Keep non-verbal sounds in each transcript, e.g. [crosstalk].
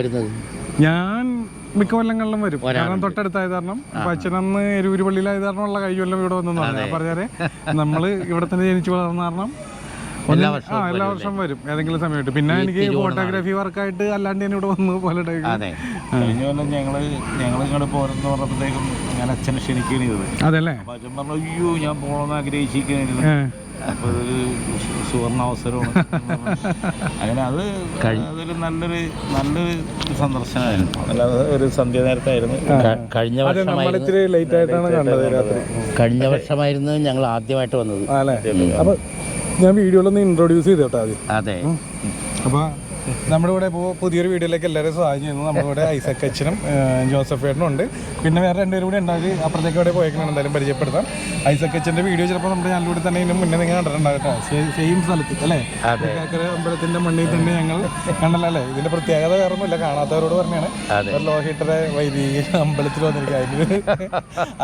വരുന്നത്? ഞാൻ മിക്ക കൊല്ലങ്ങളിലും വരും. കാരണം തൊട്ടടുത്തായത് കാരണം അച്ഛനന്ന് എരൂര് പള്ളിയിലായത് കാരണം ഉള്ള കഴിഞ്ഞ കൊല്ലം ഇവിടെ വന്നു പറഞ്ഞാൽ നമ്മൾ ഇവിടെ തന്നെ ജനിച്ചു വളർന്ന കാരണം എല്ലാ വർഷവും എല്ലാ വർഷവും വരും. ഏതെങ്കിലും സമയത്ത് പിന്നെ എനിക്ക് ഫോട്ടോഗ്രാഫി വർക്കായിട്ട് അല്ലാണ്ട് ഞാൻ ഇവിടെ വന്നു പല കഴിഞ്ഞ കൊല്ലം ഞങ്ങൾ ഞങ്ങൾ ഇങ്ങോട്ട് പോരെന്ന് പറഞ്ഞപ്പോഴത്തേക്കും ഞാൻ അച്ഛനെ ക്ഷണിക്കുകയാണ് ചെയ്തത്. അതല്ലേ? അച്ഛൻ പറഞ്ഞു അയ്യോ ഞാൻ പോകണമെന്ന് ആഗ്രഹിച്ചിരിക്കുകയായിരുന്നു. ഏ. അപ്പൊ അതൊരു സുവർണ അവസരമാണ് [laughs] അങ്ങനെ അത് അതൊരു നല്ലൊരു നല്ലൊരു സന്ദർശനമായിരുന്നു. അല്ലാതെ ഒരു സന്ധ്യ നേരത്തായിരുന്നു. കഴിഞ്ഞ വർഷമായിരുന്നു. ലേറ്റ് ആയിട്ടാണ് കണ്ടത് രാത്രി. കഴിഞ്ഞ വർഷമായിരുന്നു ഞങ്ങൾ ആദ്യമായിട്ട് വന്നത്. അപ്പോൾ അപ്പൊ ഞാൻ വീഡിയോയിലൊന്ന് ഇൻട്രൊഡ്യൂസ് ചെയ്തോട്ടെ ആദ്യം. അതെ. അപ്പോൾ നമ്മുടെ കൂടെ ഇപ്പോൾ പുതിയൊരു വീഡിയോയിലേക്ക് എല്ലാവരും സ്വാഗതം ചെയ്യുന്നു. നമ്മുടെ കൂടെ ഐസക് അച്ഛനും ജോസഫ് ഏട്ടനും ഉണ്ട്. പിന്നെ വേറെ രണ്ടുപേരും കൂടി ഉണ്ടാക്കി അപ്പുറത്തേക്ക് അവിടെ പോയേക്കണം എന്തായാലും പരിചയപ്പെടുത്താം. ഐസക് അച്ഛന്റെ വീഡിയോ ചിലപ്പോൾ നമ്മുടെ ഞാനിലൂടെ തന്നെ ഇതിന് മുന്നേ നിങ്ങൾ കണ്ടിട്ടുണ്ടാവും കേട്ടോ. സെയിം സ്ഥലത്ത് അല്ലേ? അതെ. അമ്പലത്തിന്റെ മണ്ണിൽ തന്നെ ഞങ്ങൾ കണ്ടല്ലോ അല്ലേ ഇതിന്റെ പ്രത്യേകത വേറെ ഒന്നുമില്ല. കാണാത്തവരോട് പറഞ്ഞാണ്. ലോഹിട്ടറെ വൈദിക അമ്പലത്തിൽ വന്നിരിക്കുക അതിന്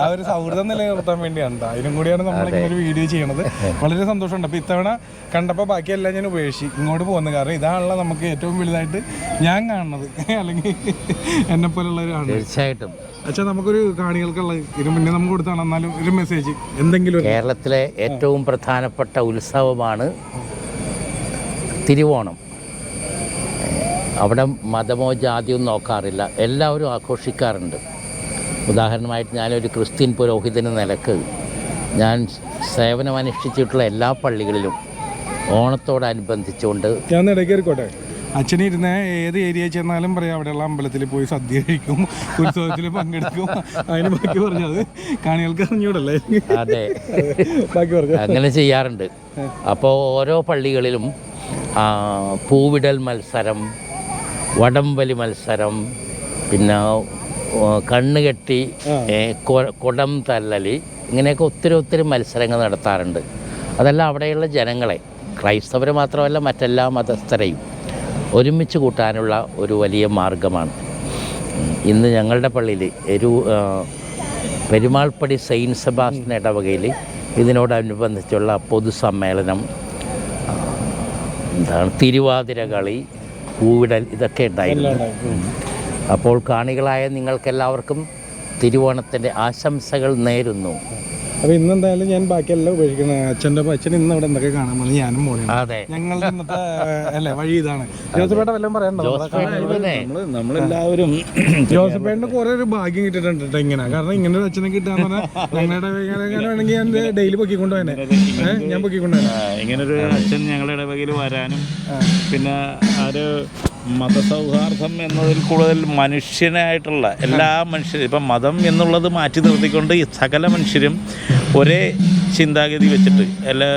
ആ ഒരു സൗഹൃദം നിലനിർത്താൻ വേണ്ടിയാണ് അതിനും കൂടിയാണ് നമ്മൾ ഇങ്ങനെ ഒരു വീഡിയോ ചെയ്യണത്. വളരെ സന്തോഷമുണ്ട്. അപ്പോൾ ഇത്തവണ കണ്ടപ്പോൾ ബാക്കിയെല്ലാം ഞാൻ ഉപേക്ഷിച്ച് ഇങ്ങോട്ട് പോകുന്നത് കാരണം ഇതാണല്ലോ നമുക്ക് ഏറ്റവും വലുതായിട്ട് ഞാൻ കാണുന്നത്. അല്ലെങ്കിൽ എന്നെ പോലുള്ളവരാണ് തീർച്ചയായിട്ടും. അച്ഛാ നമുക്കൊരു കാണികൾക്കുള്ള ഇതിന് മുന്നേ നമുക്ക് കൊടുത്താണ്. എന്നാലും ഒരു മെസ്സേജ് എന്തെങ്കിലും കേരളത്തിലെ ഏറ്റവും പ്രധാനപ്പെട്ട ഉത്സവമാണ് തിരുവോണം. അവിടെ മതമോ ജാതിയോ നോക്കാറില്ല. എല്ലാവരും ആഘോഷിക്കാറുണ്ട്. ഉദാഹരണമായിട്ട് ഞാനൊരു ക്രിസ്ത്യൻ പുരോഹിതന് നിലയ്ക്ക് ഞാൻ സേവനമനുഷ്ഠിച്ചിട്ടുള്ള എല്ലാ പള്ളികളിലും ഓണത്തോടനുബന്ധിച്ചുകൊണ്ട് ഞാൻ ഒന്ന് കയറിക്കോട്ടെ ഏത് ഏരിയ ചെന്നാലും പറയാം അവിടെയുള്ള അമ്പലത്തിൽ പോയി സദ്യ കഴിക്കും ഉത്സവത്തിൽ പങ്കെടുക്കും. അതിന് ബാക്കി പറഞ്ഞത് കാണികൾക്ക് അറിഞ്ഞൂടല്ലേ? അതെ. ബാക്കി പറഞ്ഞു? അങ്ങനെ ചെയ്യാറുണ്ട്. അപ്പോൾ ഓരോ പള്ളികളിലും പൂവിടൽ മത്സരം വടംവലി മത്സരം പിന്നെ കണ്ണ് കണ്ണുകെട്ടി കുടം തല്ലലി ഇങ്ങനെയൊക്കെ ഒത്തിരി ഒത്തിരി മത്സരങ്ങൾ നടത്താറുണ്ട്. അതെല്ലാം അവിടെയുള്ള ജനങ്ങളെ ക്രൈസ്തവർ മാത്രമല്ല മറ്റെല്ലാ മതസ്ഥരെയും. ഒരുമിച്ച് കൂട്ടാനുള്ള ഒരു വലിയ മാർഗമാണ്. ഇന്ന് ഞങ്ങളുടെ പള്ളിയിൽ ഒരു പെരുമാൾപ്പടി സെയിന്റ് സെബാസ്റ്റിൻ ഇടവകയിൽ ഇതിനോടനുബന്ധിച്ചുള്ള പൊതുസമ്മേളനം എന്താണ് തിരുവാതിര കളി പൂവിടൽ ഇതൊക്കെ ഉണ്ടായിരുന്നു. അപ്പോൾ കാണികളായ നിങ്ങൾക്കെല്ലാവർക്കും തിരുവോണത്തിന്റെ ആശംസകൾ നേരുന്നു. അപ്പൊ ഇന്ന് എന്തായാലും ഞാൻ ബാക്കിയെല്ലാം ഉപേക്ഷിക്കുന്നത് അച്ഛന്റെ അച്ഛൻ ഇന്ന് അവിടെ എന്തൊക്കെ കാണാൻ വന്നു? ഞാനും മോനെ അതെ. ഞങ്ങളുടെ ഇന്നത്തെ അല്ലേ വഴി ഇതാണ്. ജോസഫേട്ട വല്ലതും പറയണ്ടോ? നമ്മളെല്ലാവരും [coughs] ജോസഫേട്ടിന് കുറെ ഒരു ഭാഗ്യം കിട്ടിയിട്ടുണ്ട് കേട്ടോ ഇങ്ങനെ. കാരണം ഇങ്ങനെ ഒരു അച്ഛനെ കിട്ടാൻ പറഞ്ഞാൽ ഞങ്ങളുടെ വേണമെങ്കിൽ ഞാൻ ഡെയിലി പൊക്കിക്കൊണ്ടുപോനെ ഏഹ് ഞാൻ പൊക്കിക്കൊണ്ടുപോനെ ഇങ്ങനെ ഇങ്ങനൊരു അച്ഛൻ ഞങ്ങളുടെ ഇടവകയിൽ വരാനും പിന്നെ ആ ഒരു മതസൗഹാർദ്ദം എന്നതിൽ കൂടുതൽ മനുഷ്യനായിട്ടുള്ള എല്ലാ മനുഷ്യരും ഇപ്പം മതം എന്നുള്ളത് മാറ്റി നിർത്തിക്കൊണ്ട് സകല മനുഷ്യരും ഒരേ ചിന്താഗതി വെച്ചിട്ട് എല്ലാ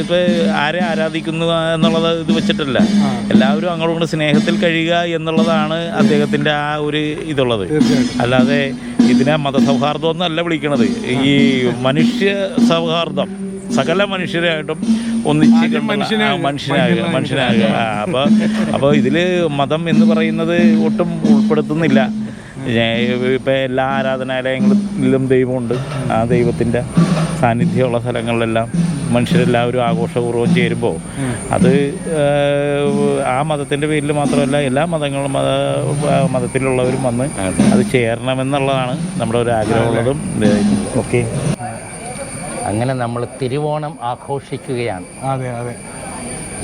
ഇപ്പോൾ ആരെ ആരാധിക്കുന്നു എന്നുള്ളത് ഇത് വെച്ചിട്ടല്ല. എല്ലാവരും അങ്ങോട്ടും ഇങ്ങോട്ടും സ്നേഹത്തിൽ കഴിയുക എന്നുള്ളതാണ് അദ്ദേഹത്തിന്റെ ആ ഒരു ഇതുള്ളത്. അല്ലാതെ ഇതിനെ മതസൗഹാർദ്ദം എന്നല്ല വിളിക്കണത്. ഈ മനുഷ്യ സൗഹാർദ്ദം സകല മനുഷ്യരായിട്ടും ഒന്നിച്ച് മനുഷ്യനാകുക. മനുഷ്യനാകുക അപ്പോൾ അപ്പോൾ ഇതിൽ മതം എന്ന് പറയുന്നത് ഒട്ടും ഉൾപ്പെടുത്തുന്നില്ല. ഇപ്പം എല്ലാ ആരാധനാലയങ്ങളിലും ദൈവമുണ്ട്. ആ ദൈവത്തിന്റെ സാന്നിധ്യമുള്ള സ്ഥലങ്ങളിലെല്ലാം മനുഷ്യരെല്ലാവരും ആഘോഷപൂർവം ചേരുമ്പോൾ അത് ആ മതത്തിന്റെ പേരിൽ മാത്രമല്ല എല്ലാ മതങ്ങളും മത മതത്തിലുള്ളവരും വന്ന് അത്. ചേരണമെന്നുള്ളതാണ് നമ്മുടെ ഒരു ആഗ്രഹമുള്ളതും ഓക്കെ. അങ്ങനെ നമ്മൾ തിരുവോണം ആഘോഷിക്കുകയാണ്. അതെ അതെ.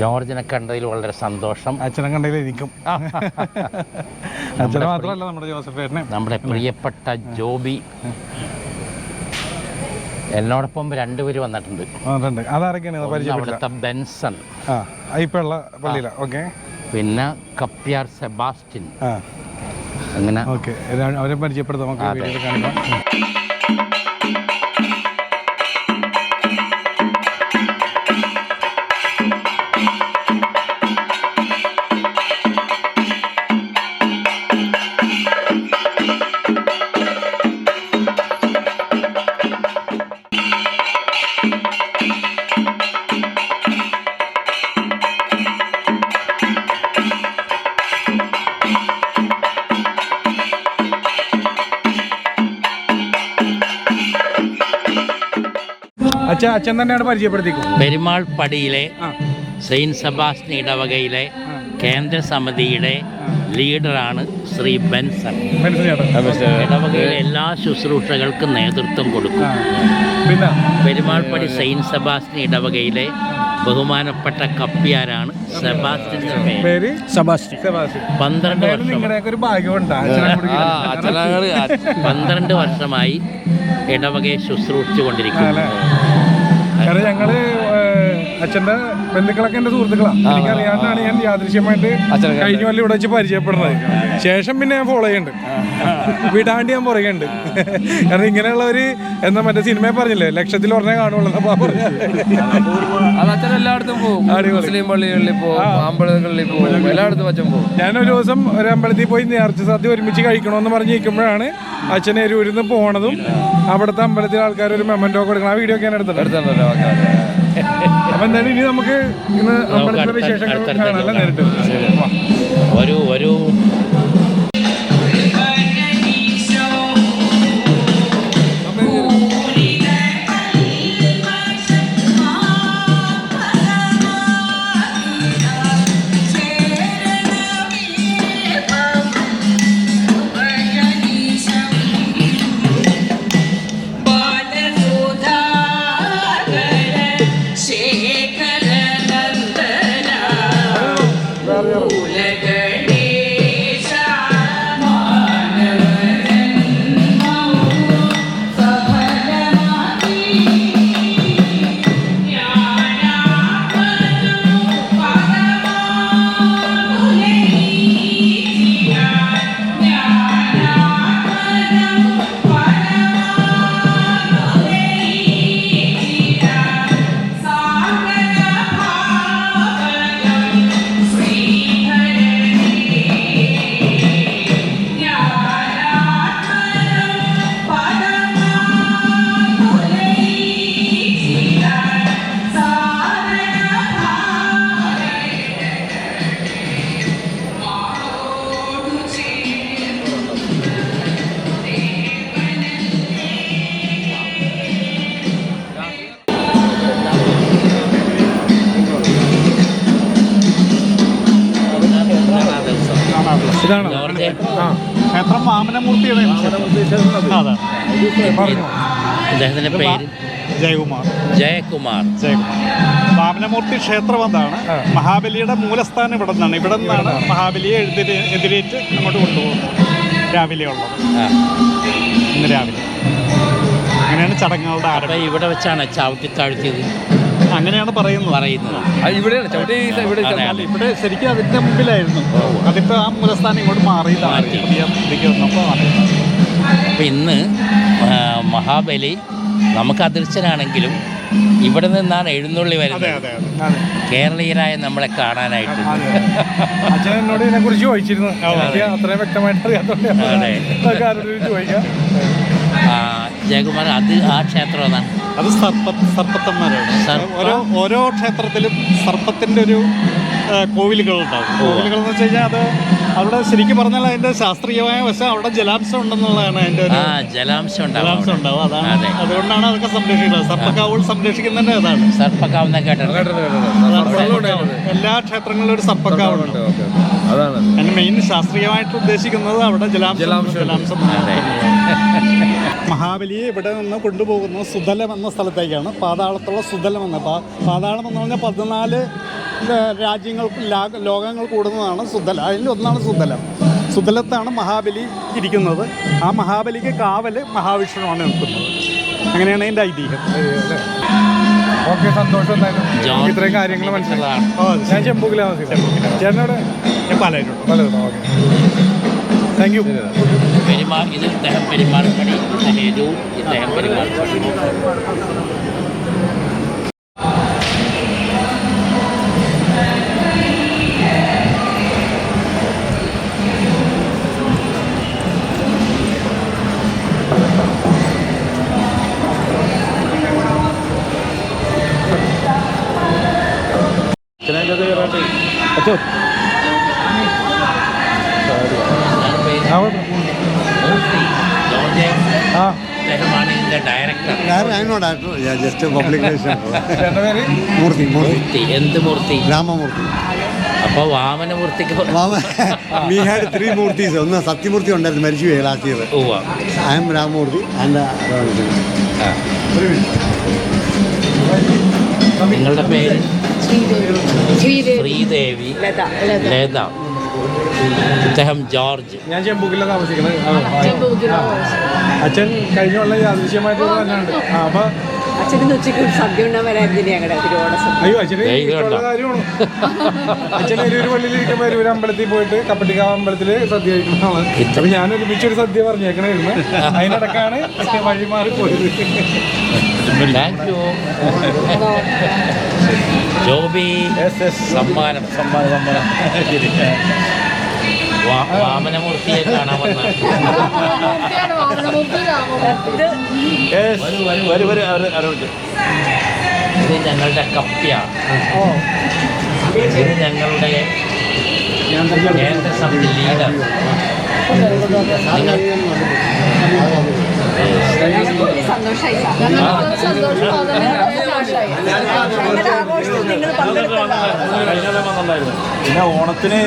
ജോർജിനെ കണ്ടതിൽ വളരെ സന്തോഷം. അച്ഛനെ കണ്ടതിലിരിക്കും. [laughs] അച്ഛനെ മാത്രമല്ല നമ്മുടെ ജോസഫേട്ടനെ നമ്മുടെ പ്രിയപ്പെട്ട ജോബി. എന്നോടൊപ്പം രണ്ടുപേര് വന്നിട്ടുണ്ട്. അവിടുത്തെ ബെൻസൺ. പിന്നെ കപ്പ്യാർ സെബാസ്റ്റിൻ അങ്ങനെ അവരെ പരിചയപ്പെടുത്താം. നമുക്ക് അച്ഛൻ അച്ഛൻ തന്നെയാണ് പരിചയപ്പെടുത്തിക്കും പെരുമാൾ പടിയിലെ സെയിന്റ് സെബാസ്റ്റിൻ ഇടവകയിലെ കേന്ദ്ര സമിതിയുടെ ലീഡറാണ് ശ്രീ ബെൻസൺ ഇടവകയിലെ എല്ലാ ശുശ്രൂഷകൾക്കും നേതൃത്വം കൊടുക്കും. പിന്നെ? പെരുമാൾപ്പടി സെയിന്റ് സെബാസ്റ്റിൻ ഇടവകയിലെ ബഹുമാനപ്പെട്ട കപ്പിയാരാണ് സെബാസ്റ്റ്യൻ പേര്. സെബാസ്റ്റ്യൻ സെബാസ്റ്റ്യൻ പന്ത്രണ്ട് വർഷം. ഒരു. പന്ത്രണ്ട് വർഷമായി ഇടവകയെ ശുശ്രൂഷിച്ചു കൊണ്ടിരിക്കുന്നു? ഞങ്ങൾ അച്ഛന്റെ ബന്ധുക്കളൊക്കെ എന്റെ സുഹൃത്തുക്കളാണ് എനിക്കറിയാണ്ടാണ് ഞാൻ യാദൃശ്യമായിട്ട് കഴിഞ്ഞ കൊല്ലം ഇവിടെ വെച്ച് പരിചയപ്പെടുന്നത്. ശേഷം പിന്നെ ഞാൻ ഫോളോ ചെയ്യുന്നുണ്ട്. വിടാണ്ട് ഞാൻ പുറകെയുണ്ട് കാരണം ഇങ്ങനെയുള്ളവര് എന്താ മറ്റേ സിനിമയെ പറഞ്ഞില്ലേ? ലക്ഷത്തിൽ ഉടനെ കാണുള്ളൂ അച്ഛൻ എല്ലായിടത്തും പോകും. മുസ്ലിം പള്ളികളിൽ പോകും അമ്പലങ്ങളിൽ പോകും എല്ലായിടത്തും അച്ഛൻ പോകും. ഞാൻ ഒരു ദിവസം ഒരു അമ്പലത്തിൽ പോയി നേർച്ച സദ്യ ഒരുമിച്ച് കഴിക്കണമെന്ന് പറഞ്ഞ് നിൽക്കുമ്പോഴാണ് അച്ഛനെ ഒരു ഇരുന്ന് പോണതും അവിടുത്തെ അമ്പലത്തിലെ ആൾക്കാർ ഒരു മെമ്മന്റോ കൊടുക്കണം ആ വീഡിയോ ഒക്കെ ഞാൻ എടുത്തിട്ടുണ്ട്. അപ്പൊ എന്തായാലും ഇനി നമുക്ക് ഇന്ന് അമ്പലത്തിലെ വിശേഷങ്ങൾ കാണാനല്ല നേരിട്ട്. വരൂ ഒരു അദ്ദേഹത്തിന്റെ പേര്? ജയകുമാർ. ജയകുമാർ. ജയകുമാർ. വാമനമൂർത്തി ക്ഷേത്രം എന്താണ് മഹാബലിയുടെ മൂലസ്ഥാനം ഇവിടെ നിന്നാണ്. ഇവിടെ നിന്നാണ് മഹാബലിയെ എഴുതി എതിരേറ്റ് അങ്ങോട്ട് കൊണ്ടുപോകുന്നത്. രാവിലെ ഉള്ളത്. ഇന്ന് രാവിലെ. അങ്ങനെയാണ് ചടങ്ങുകളുടെ ആരംഭം. ഇവിടെ വെച്ചാണ് ചവിട്ടി താഴ്ത്തിയത്. അങ്ങനെയാണ് പറയുന്നത്. പറയുന്നത്. ആ, ഇവിടെയാണ്. ചവിട്ടി ഇവിടെ ഇവിടെ ശരിക്കും അതിന്റെ മുമ്പിലായിരുന്നു. അതിപ്പോ ആ മൂലസ്ഥാനം ഇങ്ങോട്ട് മാറിയതാണ്. പുതിയ ഇതിലേക്ക് വന്നപ്പോൾ മാറിയതാണ്. അപ്പൊ ഇന്ന് മഹാബലി നമുക്ക് അദൃശ്യനാണെങ്കിലും ഇവിടെ നിന്നാണ് എഴുന്നള്ളി വരുന്നത്. അതെ അതെ അതെ. കേരളീയരായ നമ്മളെ കാണാനായിട്ട് അച്ഛൻ എന്നോട് ഇതിനെ കുറിച്ച് ചോദിച്ചിരുന്നു അത്രയും വ്യക്തമായിട്ട് ആ, ജയകുമാർ അത് ആ ക്ഷേത്രം ഏതാണ് അത് സർപ്പ സർപ്പത്തന്മാരാണ്. ഓരോ ഓരോ ക്ഷേത്രത്തിലും സർപ്പത്തിന്റെ ഒരു കോവിലുകളുണ്ടാവും. കോവിലുകൾ എന്ന് വെച്ച് കഴിഞ്ഞാൽ അത് അവിടെ ശരിക്കും പറഞ്ഞാൽ അതിന്റെ ശാസ്ത്രീയമായ വശം അവിടെ ജലാംശം ഉണ്ടെന്നുള്ളതാണ് അതിന്റെ ഒരു ആ ജലാംശം ഉണ്ടാവും ജലാംശം. ഉണ്ടാവും. അതാണ് അതുകൊണ്ടാണ് അതൊക്കെ സംരക്ഷിക്കുന്നത്. സർപ്പക്കാവുകൾ സംരക്ഷിക്കുന്നതന്നെ അതാണ് സർപ്പക്കാവ് എല്ലാ ക്ഷേത്രങ്ങളിലും ഒരു സർപ്പക്കാവുണ്ട്. അതാണ്. അതിന് മെയിൻ ശാസ്ത്രീയമായിട്ട് ഉദ്ദേശിക്കുന്നത് അവിടെ ജലാംശം ജലാംശം മഹാബലിയെ ഇവിടെ നിന്ന് കൊണ്ടുപോകുന്ന സുതലം എന്ന സ്ഥലത്തേക്കാണ് പാതാളത്തുള്ള സുതലം എന്ന പാതാളം എന്ന് പറഞ്ഞാൽ പതിനാല് ലാ- ലോകങ്ങൾ കൂടുന്നതാണ് സുദ്ധല അതിൽ ഒന്നാണ് സുദ്ധലത്താണ് സുതലത്താണ് മഹാബലി ഇരിക്കുന്നത്. ആ മഹാബലിക്ക് കാവൽ മഹാവിഷ്ണുവാണ് നിൽക്കുന്നത്. അങ്ങനെയാണ് അതിന്റെ ഐതിഹ്യം. ഓക്കെ സന്തോഷം എന്തായാലും. ഇത്രയും കാര്യങ്ങൾ മനസ്സിലാണ് ഓ ഞാൻ ചെമ്പൂക്കില ചേട്ടനോട്? ശരി. പലരും പലതും ഓക്കെ. താങ്ക് യു പെരുമാ ഇത് ഇദ്ദേഹം പെരുമാൾപ്പടി ഹേതു ഇദ്ദേഹം പെരുമാൾപ്പടി ആ ജോർജ് ആ അദ്ദേഹമാണ് ഇതിന്റെ ഡയറക്ടർ ഞാൻ I'm ജസ്റ്റ് പബ്ലിക്കേഷൻ മൂർത്തി മൂർത്തി. എന്ത് മൂർത്തി? രാമമൂർത്തി. അപ്പൊ വാമനമൂർത്തിക്ക് മാമ വി [laughs] ഹാഡ് ത്രീ മൂർത്തീസ്. ഒന്ന് സത്യമൂർത്തി ഉണ്ടായിരുന്നു മരിച്ചു പോയി last year. I M Ramamurthy. And നിങ്ങളുടെ പേര്? ശ്രീദേവി. ലത അദ്ദേഹം ജോർജ്. ഞാൻ ചെമ്പൂക്കിലാണ് താമസിക്കുന്നത്. അച്ഛൻ കഴിഞ്ഞ കൊല്ലം യാദൃശ്യമായിട്ട് അപ്പൊ അച്ഛന് ഉച്ചയ്ക്ക് സദ്യ ഉണ്ടാൻ വരാതിന് ഞങ്ങളുടെ തിരുവോണ സദ്യ? അയ്യോ അച്ഛന് ദേ ഇത് കണ്ടോ? കാര്യമാണ്. അച്ഛൻ ഒരു പള്ളിയിൽ ഇരിക്കുമ്പോൾ ഒരു അമ്പലത്തിൽ പോയിട്ട് കപ്പട്ടിക്ക അമ്പലത്തിൽ സദ്യ കഴിക്കുന്ന ആളാണ് അപ്പൊ ഞാൻ ഒരുമിച്ചൊരു സദ്യ പറഞ്ഞേക്കണായിരുന്നു. അതിനിടക്കാണ് വഴി മാറി പോയത്. താങ്ക് യു ജോബി സമ്മാനം സമ്മാനം സമ്മാനം. ശരി. വാമനമൂർത്തിയെ കാണാൻ വന്ന. ഇത് ഞങ്ങളുടെ കപ്പ്യ ഇത് ഞങ്ങളുടെ കേന്ദ്ര സമിതി ലീഡർ സന്തോഷമായി പിന്നെ ഓണത്തിന്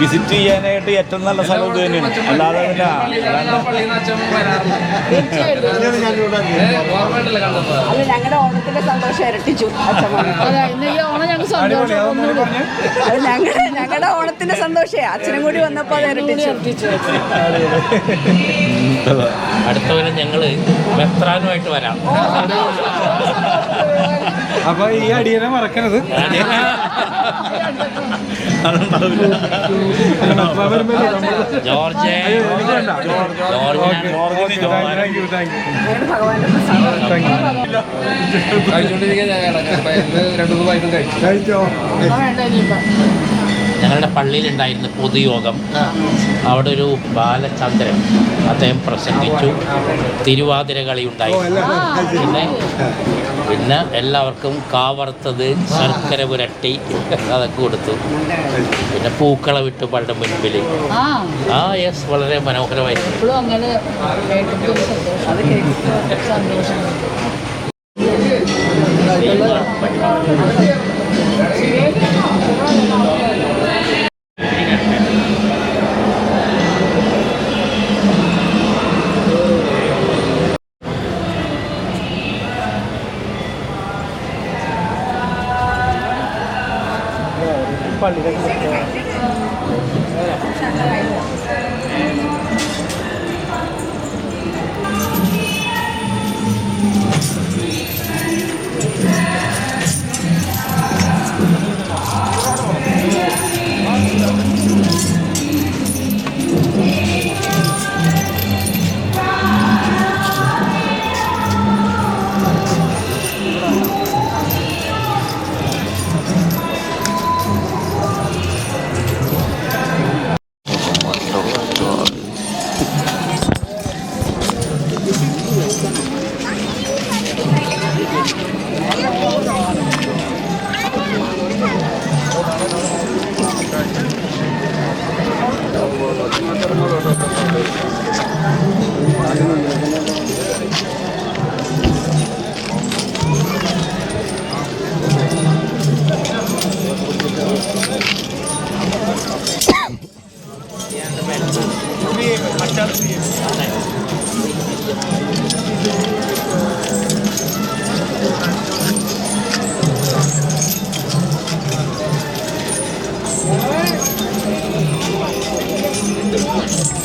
വിസിറ്റ് ചെയ്യാനായിട്ട് ഏറ്റവും നല്ല സ്ഥലം ഇത് തന്നെയാണ്. അല്ലാതെ പിന്നെ ഞങ്ങളുടെ ഓണത്തിന്റെ സന്തോഷം ഇരട്ടിച്ചു. ഞങ്ങളുടെ ഞങ്ങളുടെ ഓണത്തിന്റെ സന്തോഷേ. അച്ഛനും കൂടി വന്നപ്പോ അത് ഇരട്ടിച്ചു. അടുത്ത ഞങ്ങൾ മെത്രാനുമായിട്ട് വരാം. അപ്പൊ ഈ അടിയനെ മറക്കരുത് ജോർജ് കഴിച്ചോ ഞങ്ങളുടെ പള്ളിയിലുണ്ടായിരുന്ന പൊതുയോഗം. അവിടെ ഒരു ബാലചന്ദ്രൻ അദ്ദേഹം പ്രസംഗിച്ചു. തിരുവാതിര കളി ഉണ്ടായി. പിന്നെ? പിന്നെ എല്ലാവർക്കും കാവർത്തത് ശർക്കര പുരട്ടി അതൊക്കെ കൊടുത്തു. പിന്നെ പൂക്കള വിട്ടു പണ്ട് മുൻപിൽ. ആ. ആ യെസ് വളരെ മനോഹരമായിരുന്നു. സന്തോഷം.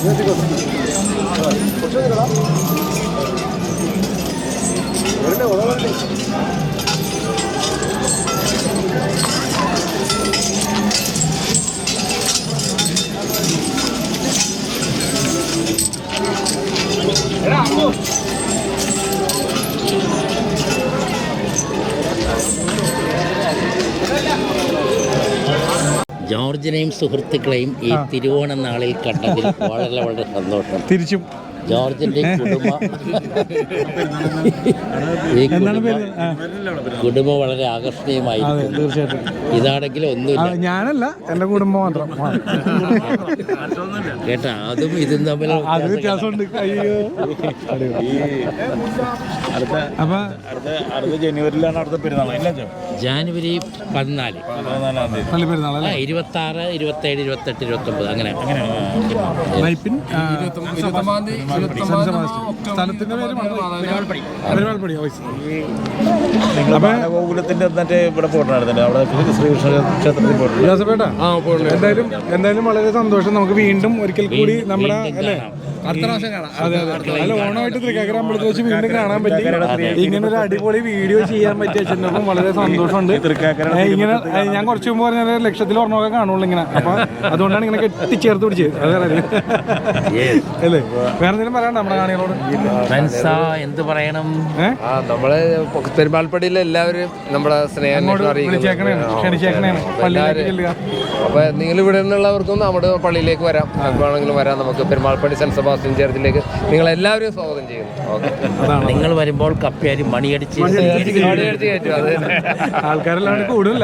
അത് കേട്ടിട്ട് സന്തോഷം ജോർജിനെയും സുഹൃത്തുക്കളെയും ഈ തിരുവോണ നാളിൽ കണ്ടതിൽ വളരെ വളരെ സന്തോഷം. തിരിച്ചും ജോർജിന്റെ കുടുംബം ഈ വളരെ ആകർഷണീയമായി തീർച്ചയായിട്ടും. ഇതാണെങ്കിൽ ഒന്നുമില്ല. ഞാനല്ല എന്റെ കുടുംബം മാത്രം. കേട്ടാ അതും ഇതും തമ്മിൽ അത് വ്യത്യാസമുണ്ട്. അയ്യോ. അടുത്ത അപ്പൊ അടുത്ത ജനുവരിയിലാണ് അടുത്ത പെരുന്നാൾ ജാനുവരി പതിനാല്. പെരുന്നാൾ ഇരുപത്തി അല്ലേ? ഇരുപത്തി ഏഴ് ഇരുപത്തെട്ട് ഇരുപത്തി ഒമ്പത് അങ്ങനെ വൈപ്പിൻ സ്ഥലത്തിന്റെ പേര് പെരുമാൾപ്പടി എന്നിട്ട് ഇവിടെ പോയിട്ടുണ്ടായിരുന്നില്ല? അവിടെ ശ്രീകൃഷ്ണ ക്ഷേത്രത്തിൽ പോയിട്ടുണ്ട് എന്തായാലും എന്തായാലും വളരെ സന്തോഷം. നമുക്ക് വീണ്ടും ഒരിക്കൽ കൂടി നമ്മുടെ അല്ലേ? അടുത്ത പ്രാവശ്യം കാണാം. അതെ അതെ. അല്ല ഓണമായിട്ട് തൃക്കാക്കര അമ്പലത്തിൽ വെച്ച് വീണ്ടും കാണാൻ പറ്റി. ഇങ്ങനെ ഒരു അടിപൊളി വീഡിയോ ചെയ്യാൻ പറ്റിയ അച്ഛനൊപ്പം വളരെ സന്തോഷമുണ്ട്. ഇങ്ങനെ ഞാൻ കുറച്ച് മുമ്പ് പറഞ്ഞ ലക്ഷത്തിൽ ഓർമ്മയൊക്കെ കാണുള്ളൂ ഇങ്ങനെ. അപ്പൊ അതുകൊണ്ടാണ് ഇങ്ങനെ കെട്ടിച്ചേർത്ത് പിടിച്ചത്. അതെ അല്ലേ അല്ലേ? വേറെ എന്തെങ്കിലും നമ്മുടെ കാണികളോട്? എന്ത് പറയണം? നമ്മൾ പെരുമാൾപ്പടിയിലെ എല്ലാവരും നമ്മുടെ സ്നേഹം അപ്പൊ നിങ്ങൾ ഇവിടെ നിന്നുള്ളവർക്കും നമ്മുടെ പള്ളിയിലേക്ക് വരാം. ആണെങ്കിലും വരാം. നമുക്ക് പെരുമാൾപ്പടി സെന്റ് സെബാസ്റ്റ്യൻ ചേർത്തിലേക്ക് നിങ്ങൾ എല്ലാവരും സ്വാഗതം ചെയ്യുന്നു. ഓക്കെ. നിങ്ങൾ വരുമ്പോൾ കപ്പിയാരി മണിയടിച്ച് ആൾക്കാരെല്ലാം കൂടും.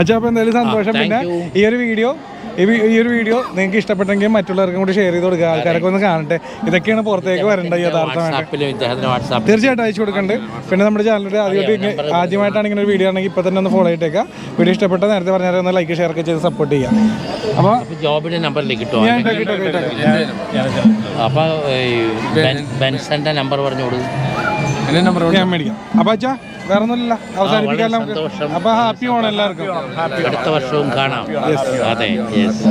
അച്ഛാ അപ്പൊ എന്തായാലും സന്തോഷം. പിന്നെ ഈ ഒരു വീഡിയോ ഈ ഒരു വീഡിയോ നിങ്ങൾക്ക് ഇഷ്ടപ്പെട്ടെങ്കിൽ മറ്റുള്ളവർക്കും കൂടി ഷെയർ ചെയ്ത് കൊടുക്കുക. ആൾക്കാരൊക്കെ ഒന്ന് കാണട്ടെ. ഇതൊക്കെയാണ് പുറത്തേക്ക് വരേണ്ട യഥാർത്ഥമായിട്ട്. തീർച്ചയായിട്ടും അയച്ചു കൊടുക്കുന്നുണ്ട് പിന്നെ നമ്മുടെ ചാനലിൽ ആദ്യമായിട്ട് ആദ്യമായിട്ടാണ് ഇങ്ങനെ ഒരു വീഡിയോ ആണെങ്കിൽ ഇപ്പൊ തന്നെ ഒന്ന് ഫോളോ ചെയ്തേക്കുക. വീഡിയോ ഇഷ്ടപ്പെട്ട നേരത്തെ പറഞ്ഞാൽ ഒന്ന് ലൈക്ക് ഷെയർ ഒക്കെ ചെയ്ത് സപ്പോർട്ട് ചെയ്യാം അപ്പോൾ ജോബിന്റെ നമ്പറിലേക്ക് കിട്ടും അപ്പോൾ ബെൻസന്റെ നമ്പർ പറഞ്ഞോളൂ എന്റെ നമ്പർ ഞാൻ മേടിക്കാം. അപ്പൊ അച്ഛാ വേറെ ഒന്നുമില്ല അവസാനിപ്പിക്കാം നമുക്ക് അപ്പൊ ഹാപ്പി ഓണം എല്ലാവർക്കും. അടുത്ത വർഷവും കാണാം. അതെ യെസ്